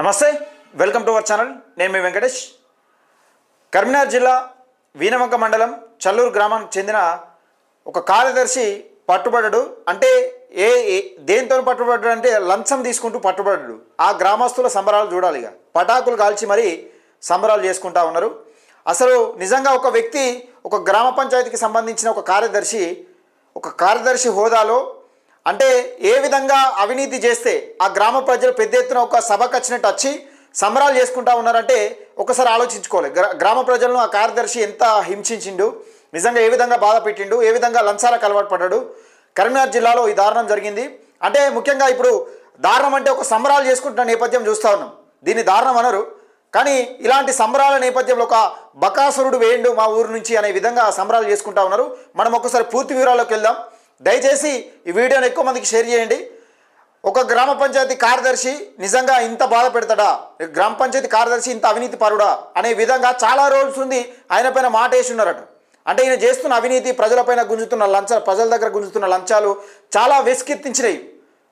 నమస్తే welcome to our channel. నేను మీ వెంకటేష్. కరీంనగర్ జిల్లా వీనవంక మండలం చల్లూరు గ్రామానికి చెందిన ఒక కార్యదర్శి పట్టుబడడు అంటే ఏ ఏ- దేంతో పట్టుబడ్డాడు అంటే లంచం తీసుకుంటూ పట్టుబడ్డాడు. ఆ గ్రామస్తుల సంబరాలు చూడాలి ఇక. పటాకులు కాల్చి మరీ సంబరాలు చేసుకుంటా ఉన్నారు. అసలు నిజంగా ఒక వ్యక్తి ఒక గ్రామ పంచాయతీకి సంబంధించిన ఒక కార్యదర్శి ఒక కార్యదర్శి హోదాలో అంటే ఏ విధంగా అవినీతి చేస్తే ఆ గ్రామ ప్రజలు పెద్ద ఎత్తున ఒక సభకు వచ్చినట్టు వచ్చి సంబరాలు చేసుకుంటా ఉన్నారంటే ఒకసారి ఆలోచించుకోవాలి. గ్రా గ్రామ ప్రజలను ఆ కార్యదర్శి ఎంత హింసించిండు నిజంగా ఏ విధంగా బాధ పెట్టిండు ఏ విధంగా లంచాలకు అలవాటు పడ్డాడు. కరీంనగర్ జిల్లాలో ఈ దారుణం జరిగింది. అంటే ముఖ్యంగా ఇప్పుడు దారుణం అంటే ఒక సంబరాలు చేసుకుంటున్న నేపథ్యం చూస్తూ ఉన్నాం. దీన్ని దారుణం అనరు. కానీ ఇలాంటి సంబరాల నేపథ్యంలో ఒక బకాసురుడు వేయండు మా ఊరు నుంచి అనే విధంగా సంబరాలు చేసుకుంటా ఉన్నారు. మనం ఒకసారి పూర్తి వివరాల్లోకి వెళ్దాం. దయచేసి ఈ వీడియోని ఎక్కువ మందికి షేర్ చేయండి. ఒక గ్రామ పంచాయతీ కార్యదర్శి నిజంగా ఇంత బాధ పెడతాడా? గ్రామ పంచాయతీ కార్యదర్శి ఇంత అవినీతి పరుడా? అనే విధంగా చాలా రోజులు ఉంది ఆయన పైన మాట వేసి ఉన్నారట. అంటే ఈయన చేస్తున్న అవినీతి ప్రజలపైన గుంజుతున్న లంచాలు ప్రజల దగ్గర గుంజుతున్న లంచాలు చాలా వెసుకెత్తించినాయి.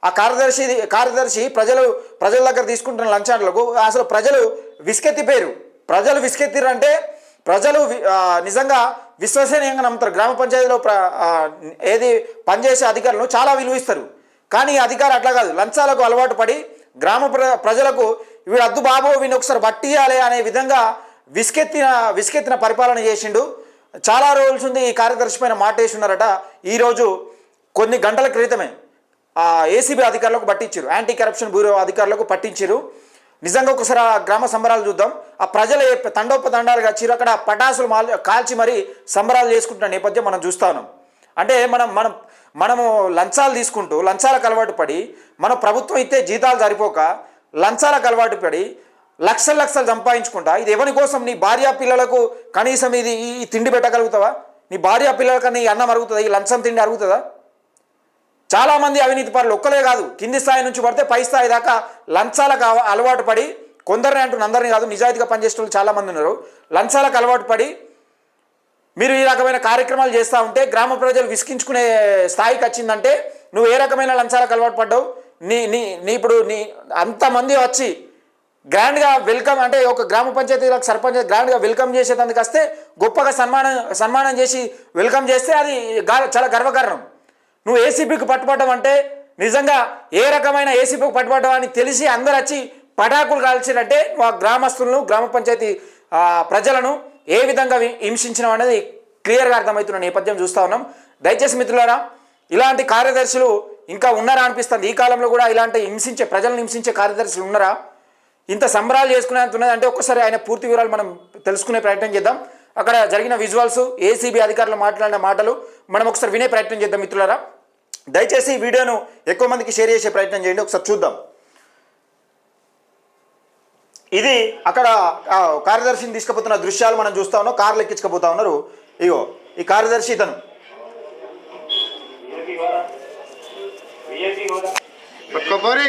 ఆ కార్యదర్శి కార్యదర్శి ప్రజలు ప్రజల దగ్గర తీసుకుంటున్న లంచాలకు అసలు ప్రజలు విసుకెత్తిపోయారు. ప్రజలు విసుకెత్తిరు అంటే ప్రజలు వి- నిజంగా విశ్వసనీయంగా నమ్ముతారు. గ్రామ పంచాయతీలో ప్ర ఏది పనిచేసే అధికారులను చాలా విలువిస్తారు. కానీ ఈ అట్లా కాదు. లంచాలకు అలవాటు పడి గ్రామ ప్ర ప్రజలకు వీడు అద్దు బాబు వీడిని ఒకసారి బట్టియాలి అనే విధంగా విసుకెత్తిన విసుకెత్తిన పరిపాలన చేసిండు. చాలా రోజుల ఉంది ఈ కార్యదర్శి పైన మాట వేసి ఉన్నారట ఈరోజు కొన్ని గంటల క్రితమే ఏసీబీ అధికారులకు పట్టించారు యాంటీ కరప్షన్ బ్యూరో అధికారులకు పట్టించారు నిజంగా ఒకసారి ఆ గ్రామ సంబరాలు చూద్దాం. ఆ ప్రజలు తండోపతండాలుగా తండోప తండాలుగా అక్కడ పటాసులు మాల్ కాల్చి మరీ సంబరాలు చేసుకుంటున్న నేపథ్యం మనం చూస్తాను అంటే మనం మనం మనము లంచాలు తీసుకుంటూ లంచాలకు అలవాటు పడి మన ప్రభుత్వం ఇస్తే జీతాలు సరిపోక లంచాలకు అలవాటు పడి లక్షలు లక్షలు సంపాదించుకుంటా ఇది ఎవరి కోసం? నీ భార్య పిల్లలకు కనీసం ఇది ఈ తిండి పెట్టగలుగుతావా? నీ భార్య పిల్లలకి నీ అన్నం అరుగుతుందా? ఈ లంచం తిండి అరుగుతుందా? చాలామంది అవినీతి పరులు ఒక్కలే కాదు కింది స్థాయి నుంచి పడితే పై స్థాయి దాకా లంచాలకు అలవాటు పడి కొందరిని అంటున్న అందరిని కాదు నిజాయితీగా పనిచేసే వాళ్ళు చాలామంది ఉన్నారు. లంచాలకు అలవాటు పడి మీరు ఈ రకమైన కార్యక్రమాలు చేస్తూ ఉంటే గ్రామ ప్రజలు విసిగించుకునే స్థాయికి వచ్చిందంటే నువ్వు ఏ రకమైన లంచాలకు అలవాటు పడ్డావు? నీ నీ నీ ఇప్పుడు నీ అంతమంది వచ్చి గ్రాండ్గా వెల్కమ్ అంటే ఒక గ్రామ పంచాయతీలకు సర్పంచ్ గ్రాండ్గా వెల్కమ్ చేసేటందుకు వస్తే గొప్పగా సన్మానం సన్మానం చేసి వెల్కమ్ చేస్తే అది చాలా గర్వకారణం. నువ్వు ఏసీపీకి పట్టుబడడం అంటే నిజంగా ఏ రకమైన ఏసీబీకి పట్టుబడడం అని తెలిసి అందరు వచ్చి పటాకులు కాల్చినట్టే నువ్వు ఆ గ్రామస్తులను గ్రామ పంచాయతీ ప్రజలను ఏ విధంగా హింసించడం అనేది క్లియర్గా అర్థమవుతున్న నేపథ్యం చూస్తూ ఉన్నాం. దయచేసి మిత్రులారా ఇలాంటి కార్యదర్శులు ఇంకా ఉన్నారా అనిపిస్తుంది? ఈ కాలంలో కూడా ఇలాంటి హింసించే ప్రజలను హింసించే కార్యదర్శులు ఉన్నారా? ఇంత సంబరాలు చేసుకునేంత ఉన్నది అంటే ఒక్కసారి ఆయన పూర్తి వివరాలు మనం తెలుసుకునే ప్రయత్నం చేద్దాం. అక్కడ జరిగిన విజువల్స్ ఏసీబీ అధికారులు మాట్లాడిన మాటలు మనం ఒకసారి వినే ప్రయత్నం చేద్దాం మిత్రులారా. దయచేసి ఈ వీడియోను ఎక్కువ మందికి షేర్ చేసే ప్రయత్నం చేయండి ఒకసారి చూద్దాం. ఇది అక్కడ కార్యదర్శిని తీసుకుపోతున్న దృశ్యాలు మనం చూస్తా ఉన్నాం కార్లు ఎక్కించుకుపోతా ఉన్నారు. ఇగో ఈ కార్యదర్శి ఇతను. పట్టుకోపోరి.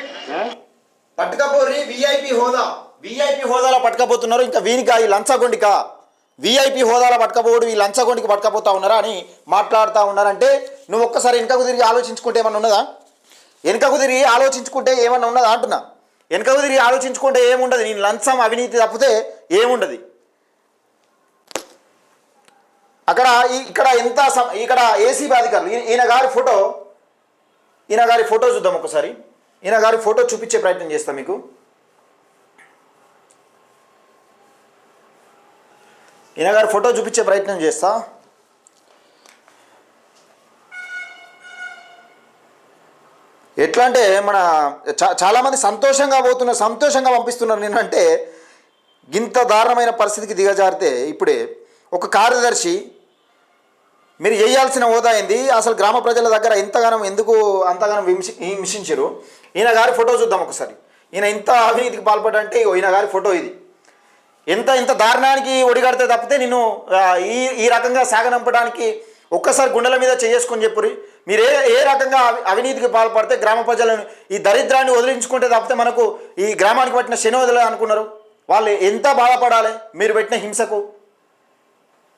పట్టుకపోరి విఐపి హోదా. విఐపి హోదాలో పట్టుకపోతున్నారు ఇంకా వీనికా ఈ లంచగొండిక? వీఐపీ హోదాలో పట్టకపోడు ఈ లంచగొండికి పట్టకపోతా ఉన్నారా అని మాట్లాడుతూ ఉన్నారంటే నువ్వు ఒక్కసారి వెనుకకు తిరిగి ఆలోచించుకుంటే ఏమన్నా ఉన్నదా? వెనుకకు తిరిగి ఆలోచించుకుంటే ఏమన్నా ఉన్నదా? అంటున్నా. వెనుకకు తిరిగి ఆలోచించుకుంటే ఏముండదు నేను లంచం అవినీతి తప్పితే ఏముండదు. అక్కడ ఈ- ఇక్కడ ఎంత ఇక్కడ ఏసీబీ అధికారులు ఈయన గారి ఫోటో ఈయన గారి ఫోటో చూద్దాం ఒకసారి. ఈయన గారి ఫోటో చూపించే ప్రయత్నం చేస్తాం మీకు. ఈయన గారు ఫోటో చూపించే ప్రయత్నం చేస్తా. ఎట్లా అంటే మన చాలామంది సంతోషంగా పోతున్నారు సంతోషంగా పంపిస్తున్నారు నేనంటే ఇంత దారుణమైన పరిస్థితికి దిగజారితే ఇప్పుడే ఒక కార్యదర్శి మీరు చేయాల్సిన హోదా ఏంది? అసలు గ్రామ ప్రజల దగ్గర ఇంతగానం ఎందుకు అంతగానం హింసి హింసించరు ఈయన గారి ఫోటో చూద్దాం ఒకసారి. ఈయన ఇంత అవినీతికి పాల్పడంటే ఈయన గారి ఫోటో ఇది. ఎంత ఇంత దారుణానికి ఒడిగడితే తప్పితే నేను ఈ ఈ రకంగా సాగనంపడానికి ఒక్కసారి గుండెల మీద చేసుకొని చెప్పురి. మీరు ఏ ఏ రకంగా అవి- అవినీతికి పాల్పడితే గ్రామ ప్రజలను ఈ దరిద్రాన్ని వదిలించుకుంటే తప్పితే మనకు ఈ గ్రామానికి పట్టిన శని వదిలే అనుకున్నారు. వాళ్ళు ఎంత బాధపడాలి? మీరు పెట్టిన హింసకు.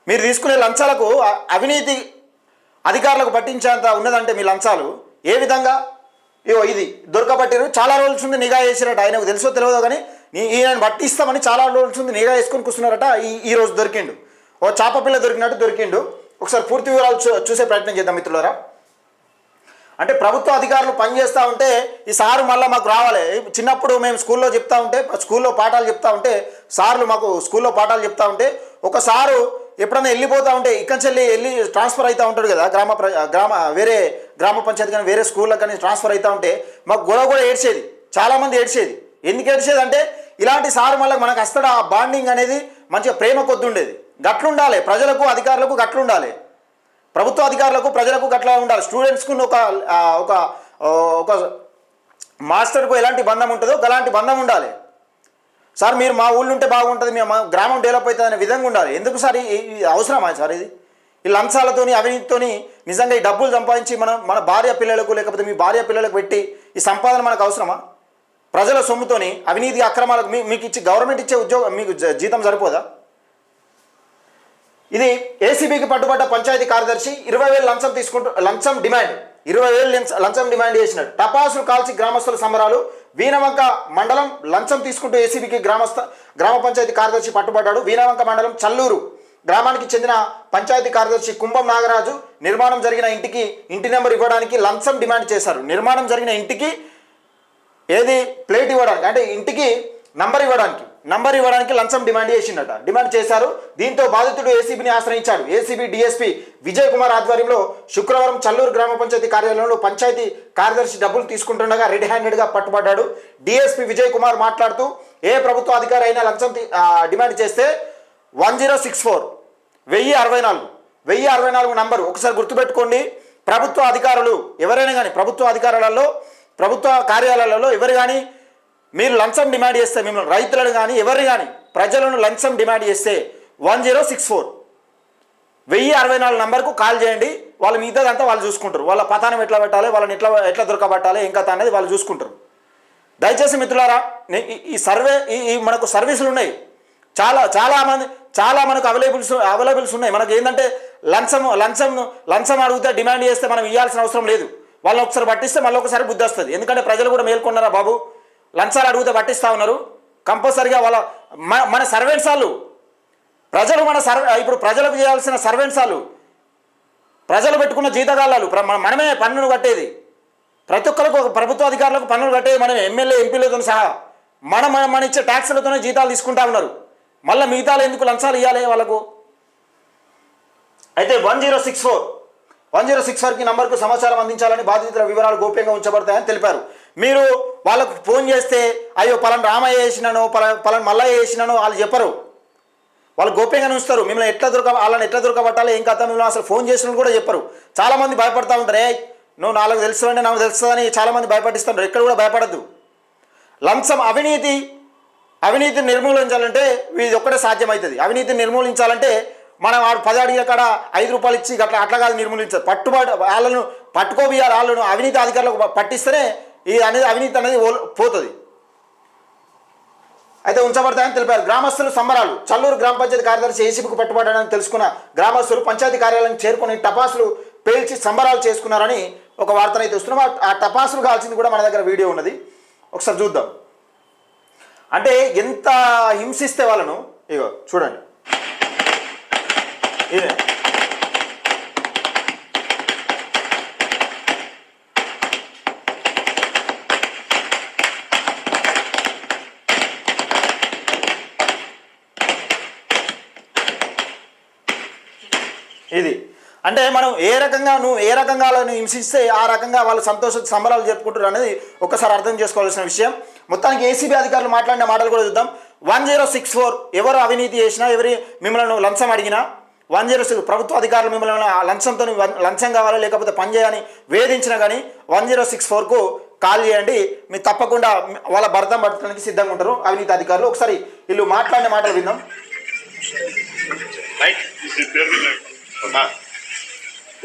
మీరు తీసుకునే లంచాలకు అవినీతి అధికారులకు పట్టించేంత ఉన్నదంటే మీ లంచాలు. ఏ విధంగా? ఇగో ఇది దొరకబట్టిరు. చాలా రోజుల నుండి నిఘా చేసినట్టు ఆయనకు తెలుసో తెలియదో కానీ ఈయన పట్టిస్తామని చాలా రోజులు ఉంది. నీగా వేసుకొని కూర్చున్నారట. ఈ ఈ రోజు దొరికిండు. ఓ చాప పిల్ల దొరికినట్టు దొరికిండు. ఒకసారి పూర్తి వివరాలు చూ- చూసే ప్రయత్నం చేద్దాం మిత్రులారా. అంటే ప్రభుత్వ అధికారులు పనిచేస్తూ ఉంటే ఈ సారు మళ్ళీ మాకు రావాలి. చిన్నప్పుడు మేము స్కూల్లో చెప్తా ఉంటే స్కూల్లో పాఠాలు చెప్తా ఉంటే సార్లు మాకు స్కూల్లో పాఠాలు చెప్తా ఉంటే ఒక సారు ఎప్పుడైనా వెళ్ళిపోతూ ఉంటే ఇక్కడి నుంచి వెళ్ళి ట్రాన్స్ఫర్ అవుతూ ఉంటాడు కదా గ్రామ ప్ర గ్రామ వేరే గ్రామ పంచాయతీ కానీ వేరే స్కూల్లో కానీ ట్రాన్స్ఫర్ అవుతూ ఉంటే మాకు గొడవ కూడా ఏడ్చేది. చాలామంది ఏడ్చేది. ఎందుకు ఏడ్చేది అంటే ఇలాంటి సారు మళ్ళీ మనకు వస్తాడు? ఆ బాండింగ్ అనేది మంచిగా ప్రేమ కొద్ది ఉండేది. గట్లుండాలి. ప్రజలకు అధికారులకు గట్లుండాలి. ప్రభుత్వ అధికారులకు ప్రజలకు గట్లా ఉండాలి. స్టూడెంట్స్కు ఒక ఒక ఒక మాస్టర్కు ఎలాంటి బంధం ఉంటుందో అలాంటి బంధం ఉండాలి. సార్ మీరు మా ఊళ్ళో ఉంటే బాగుంటుంది మేము మా గ్రామం డెవలప్ అవుతుంది అనే విధంగా ఉండాలి. ఎందుకు సార్ ఈ- అవసరమా సార్ ఇది? ఈ లంచాలతోని అవినీతితోని నిజంగా ఈ డబ్బులు సంపాదించి మనం మన భార్య పిల్లలకు లేకపోతే మీ భార్య పిల్లలకు పెట్టి ఈ సంపాదన మనకు అవసరమా? ప్రజల సొమ్ముతోని అవినీతి అక్రమాలకు మీ మీకు ఇచ్చి గవర్నమెంట్ ఇచ్చే ఉద్యోగం మీకు జ- జీతం సరిపోదా? ఇది ఏసీబీకి పట్టుబడ్డ పంచాయతీ కార్యదర్శి ఇరవై వేలు లంచం తీసుకుంటూ లంచం డిమాండ్. ఇరవై వేలు లంచం డిమాండ్ చేసినాడు. టపాసులు కాల్చి గ్రామస్తుల సంబరాలు. వీణవంక మండలం లంచం తీసుకుంటూ ఏసీబీకి గ్రామస్థ గ్రామ పంచాయతీ కార్యదర్శి పట్టుబడ్డాడు. వీణవంక మండలం చల్లూరు గ్రామానికి చెందిన పంచాయతీ కార్యదర్శి కుంభం నాగరాజు నిర్మాణం జరిగిన ఇంటికి ఇంటి నెంబర్ ఇవ్వడానికి లంచం డిమాండ్ చేశారు. నిర్మాణం జరిగిన ఇంటికి ఏది? ప్లేట్ ఇవ్వడానికి. అంటే ఇంటికి నంబర్ ఇవ్వడానికి. నంబర్ ఇవ్వడానికి లంచం డిమాండ్ చేసిండట. డిమాండ్ చేశారు. దీంతో బాధితుడు ఏసీబీని ఆశ్రయించాడు. ఏసీబీ డిఎస్పీ విజయ్ కుమార్ ఆధ్వర్యంలో శుక్రవారం చల్లూరు గ్రామ పంచాయతీ కార్యాలయంలో పంచాయతీ కార్యదర్శి డబ్బులు తీసుకుంటుండగా రెడ్ హ్యాండెడ్గా పట్టుబడ్డాడు. డిఎస్పీ విజయ్ కుమార్ మాట్లాడుతూ ఏ ప్రభుత్వ అధికారి అయినా లంచం డిమాండ్ చేస్తే వన్ జీరో సిక్స్ ఫోర్ వెయ్యి అరవై నాలుగు. వెయ్యి అరవై నాలుగు నంబరు. ఒకసారి గుర్తుపెట్టుకోండి. ప్రభుత్వ అధికారులు ఎవరైనా కానీ ప్రభుత్వ అధికారులలో ప్రభుత్వ కార్యాలయాలలో ఎవరు కానీ మీరు లంచం డిమాండ్ చేస్తే మిమ్మల్ని రైతులను కానీ ఎవరిని కానీ ప్రజలను లంచం డిమాండ్ చేస్తే వన్ జీరో సిక్స్ ఫోర్. వెయ్యి అరవై నాలుగు నంబర్కు కాల్ చేయండి. వాళ్ళు మిగతాదంతా వాళ్ళు చూసుకుంటారు. వాళ్ళ పతానం ఎట్లా పెట్టాలి వాళ్ళని ఎట్లా ఎట్లా దొరకబట్టాలి ఇంకా అనేది వాళ్ళు చూసుకుంటారు. దయచేసి మిత్రులారా ఈ- సర్వే ఈ ఈ మనకు సర్వీసులు ఉన్నాయి. చాలా చాలా మంది చాలా మనకు అవైలబుల్స్ అవైలబుల్స్ ఉన్నాయి. మనకు ఏంటంటే లంచం లంచం లంచం అడిగితే డిమాండ్ చేస్తే మనం ఇవ్వాల్సిన అవసరం లేదు. వాళ్ళని ఒకసారి పట్టిస్తే మళ్ళీ ఒకసారి బుద్ధి వస్తుంది. ఎందుకంటే ప్రజలు కూడా మేల్కొన్నారా బాబు? లంచాలు అడిగితే పట్టిస్తా ఉన్నారు. కంపల్సరిగా వాళ్ళ మన మన సర్వెంట్స్ వాళ్ళు. ప్రజలు మన సర్వే ఇప్పుడు ప్రజలకు చేయాల్సిన సర్వెంట్స్ వాళ్ళు. ప్రజలు పెట్టుకున్న జీతగాళ్ళు మన- మనమే పన్నును కట్టేది. ప్రతి ఒక్కరికి ఒక ప్రభుత్వ అధికారులకు పన్నులు కట్టేది మనం ఎమ్మెల్యే ఎంపీలతో సహా. మన మన మన ఇచ్చే ట్యాక్సులతోనే జీతాలు తీసుకుంటా ఉన్నారు. మళ్ళీ మిగతాలు ఎందుకు లంచాలు ఇవ్వాలి వాళ్ళకు? అయితే one zero six four. One zero six వరకు నంబర్కు సమాచారం అందించాలని బాధితుల వివరాలు గోప్యంగా ఉంచబడతాయని తెలిపారు. మీరు వాళ్ళకు ఫోన్ చేస్తే అయ్యో పలాన్ రామయ్య వేసినాను పలాన్ పలాన్ మల్లయ్య వేసినాను వాళ్ళు చెప్పరు. వాళ్ళు గోప్యంగా ఉంచుతారు. మిమ్మల్ని ఎట్లా దొరక వాళ్ళని ఎట్లా దొరకబట్టాలి ఏం కథ మిమ్మల్ని అసలు ఫోన్ చేసిన కూడా చెప్పరు. చాలామంది భయపడతా ఉంటారు ఏ నువ్వు నాలుగు తెలుసు నాకు తెలుస్తుందని చాలామంది భయపడిస్తుంటారు ఎక్కడ కూడా భయపడద్దు. లంచం అవినీతి అవినీతిని నిర్మూలించాలంటే ఇది ఒక్కటే సాధ్యమవుతుంది. అవినీతిని నిర్మూలించాలంటే మనం వాడు పది అడిగిన కాడ ఐదు రూపాయలు ఇచ్చి అట్లా అట్లా కాదు నిర్మూలించారు పట్టుబడి వాళ్ళను పట్టుకోబియాలి వాళ్ళను అవినీతి అధికారులకు పట్టిస్తేనే ఈ అనేది అవినీతి అనేది పోతుంది. అయితే ఉంచబడతాయని తెలిపారు. గ్రామస్తులు సంబరాలు. చల్లూరు గ్రామ పంచాయతీ కార్యదర్శి ఏసీబీకి పట్టుబడ్డాడని తెలుసుకున్న గ్రామస్తులు పంచాయతీ కార్యాలయం చేరుకుని టపాసులు పేల్చి సంబరాలు చేసుకున్నారని ఒక వార్తనైతే వస్తున్నాం. ఆ టపాసులు కాల్చింది కూడా మన దగ్గర వీడియో ఉన్నది. ఒకసారి చూద్దాం. అంటే ఎంత హింసిస్తే వాళ్ళను? ఇగో చూడండి. ఇదే ఇది. అంటే మనం ఏ రకంగా నువ్వు ఏ రకంగా వాళ్ళని హింసిస్తే ఆ రకంగా వాళ్ళు సంతోష సంబరాలు జరుపుకుంటారు అనేది ఒకసారి అర్థం చేసుకోవాల్సిన విషయం. మొత్తానికి ఏసీబీ అధికారులు మాట్లాడిన మాటలు కూడా చూద్దాం. వన్ జీరో సిక్స్ ఫోర్ ఎవరు అవినీతి చేసినా ఎవరి మిమ్మల్ని లంచం అడిగినా వన్ జీరో సిక్స్ ప్రభుత్వ అధికారులు మిమ్మల్ని ఆ లంచంతో లంచం కావాలా లేకపోతే పని చేయని వేధించినా కానీ వన్ జీరో సిక్స్ ఫోర్కు కాల్ చేయండి. మీరు తప్పకుండా వాళ్ళ భర్తం పట్టడానికి సిద్ధంగా ఉంటారు. అవినీతి అధికారులు ఒకసారి వీళ్ళు మాట్లాడిన మాటలు విందాం.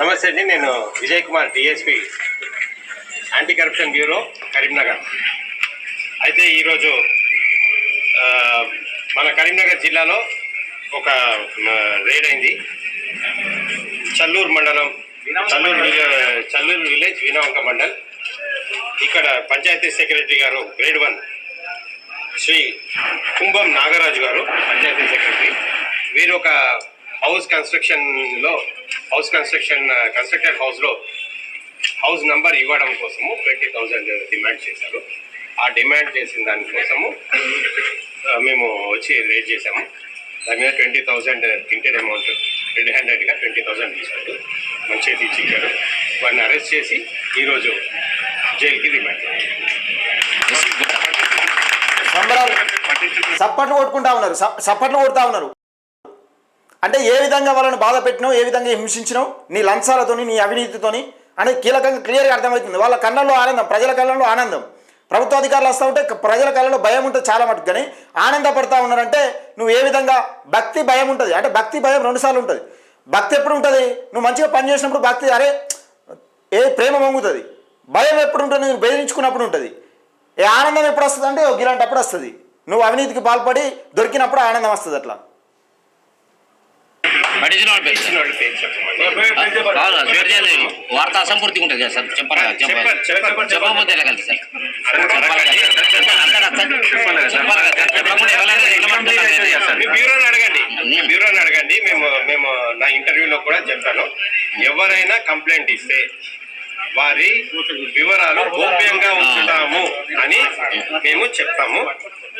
నమస్తే అండి నేను Vijay Kumar DSP. Anti corruption bureau Karimnagar అయితే ఈరోజు మన కరీంనగర్ జిల్లాలో ఒక రైడ్ అయింది చల్లూరు మండలం చల్లూరు చల్లూరు విలేజ్ వినవంక మండల్. ఇక్కడ పంచాయతీ సెక్రటరీ గారు గ్రేడ్ వన్ శ్రీ కుంభం నాగరాజు గారు పంచాయతీ సెక్రటరీ. వీరు ఒక హౌస్ కన్స్ట్రక్షన్లో హౌస్ కన్స్ట్రక్షన్ కన్స్ట్రక్టెడ్ హౌస్లో హౌస్ నంబర్ ఇవ్వడం కోసము ట్వంటీ థౌసండ్ డిమాండ్ చేశారు. ఆ డిమాండ్ చేసిన దానికోసము మేము వచ్చి రేట్ చేసాము దాని మీద twenty thousand inter amount red హ్యాండెడ్గా ట్వంటీ థౌసండ్ తీసుకుంటూ మంచిగా చేతి ఇచ్చారు వాడిని అరెస్ట్ చేసి ఈరోజు జైలుకి రిమాండ్ సప్పట్లు కొట్టుకుంటా ఉన్నారు. స- సప్పట్లు కొడుతూ ఉన్నారు. అంటే ఏ విధంగా వాళ్ళని బాధ పెట్టినావు? ఏ విధంగా హింసించినావు? నీ లంచాలతోని నీ అవినీతితోని? అనేది కీలకంగా క్లియర్గా అర్థమవుతుంది. వాళ్ళ కళ్ళల్లో ఆనందం ప్రజల కళ్ళల్లో ఆనందం. ప్రభుత్వ అధికారులు వస్తూ ఉంటే ప్రజల కళ్ళలో భయం ఉంటుంది చాలా మటుకు. కానీ ఆనందపడతా ఉన్నారంటే నువ్వు ఏ విధంగా భక్తి భయం ఉంటుంది? అంటే భక్తి భయం రెండుసార్లు ఉంటుంది. భక్తి ఎప్పుడు ఉంటుంది? నువ్వు మంచిగా పని చేసినప్పుడు భక్తి అరే ఏ ప్రేమ పొంగుతుంది భయం ఎప్పుడు ఉంటుంది? నువ్వు బెదిరించుకున్నప్పుడు ఉంటుంది. ఏ ఆనందం ఎప్పుడు వస్తుంది అంటే ఇలాంటప్పుడు వస్తుంది. నువ్వు అవినీతికి పాల్పడి దొరికినప్పుడు ఆనందం వస్తుంది అట్లా. చెప్పమని. కాదు షేర్ వార్త అసంపూర్తిగా ఉంటుంది కదా సార్? చెప్పరా చెప్ప- చెప్ప- చెప్పకపోతే ఎలా కలిసి సార్ చెప్పాలి? చెప్పాలి బ్యూరోని అడగండి. మీ బ్యూరోని అడగండి. మేము మేము నా ఇంటర్వ్యూలో కూడా చెప్పాను. ఎవరైనా కంప్లైంట్ ఇస్తే వారి వివరాలు గోప్యంగా ఉంచుతాము అని మేము చెప్తాము.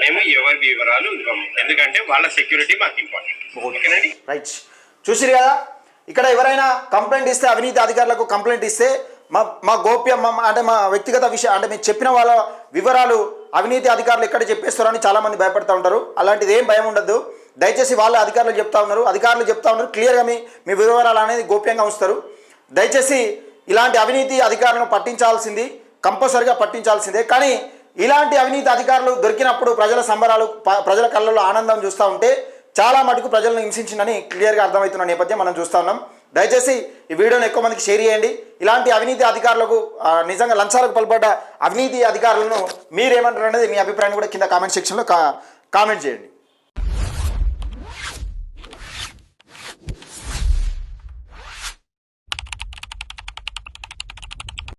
మేము ఎవరి వివరాలు ఇవ్వము. ఎందుకంటే వాళ్ళ సెక్యూరిటీ మాకు ఇంపార్టెంట్. ఓకేనండి? రైట్. చూసిరు కదా? ఇక్కడ ఎవరైనా కంప్లైంట్ ఇస్తే అవినీతి అధికారులకు కంప్లైంట్ ఇస్తే మా మా గోప్యం మా- అంటే మా వ్యక్తిగత విషయం అంటే మీరు చెప్పిన వాళ్ళ వివరాలు అవినీతి అధికారులు ఎక్కడ చెప్పేస్తారని చాలామంది భయపడుతూ ఉంటారు. అలాంటిది ఏం భయం ఉండదు దయచేసి వాళ్ళ అధికారులు చెప్తా ఉన్నారు. అధికారులు చెప్తా ఉన్నారు. క్లియర్గా మీ మీ వివరాలు అనేది గోప్యంగా ఉంచుతారు. దయచేసి ఇలాంటి అవినీతి అధికారులను పట్టించాల్సింది కంపల్సరిగా పట్టించాల్సిందే. కానీ ఇలాంటి అవినీతి అధికారులు దొరికినప్పుడు ప్రజల సంబరాలు ప్రజల కళ్ళల్లో ఆనందం చూస్తూ ఉంటే చాలా మటుకు ప్రజలను హింసించిందని క్లియర్గా అర్థమవుతున్న నేపథ్యం మనం చూస్తా ఉన్నాం. దయచేసి ఈ వీడియోని ఎక్కువ మందికి షేర్ చేయండి. ఇలాంటి అవినీతి అధికారులకు నిజంగా లంచాలకు పాల్పడ్డ అవినీతి అధికారులను మీరేమంటారు అనేది మీ అభిప్రాయాన్ని కూడా కింద కామెంట్ సెక్షన్లో కా కామెంట్ చేయండి.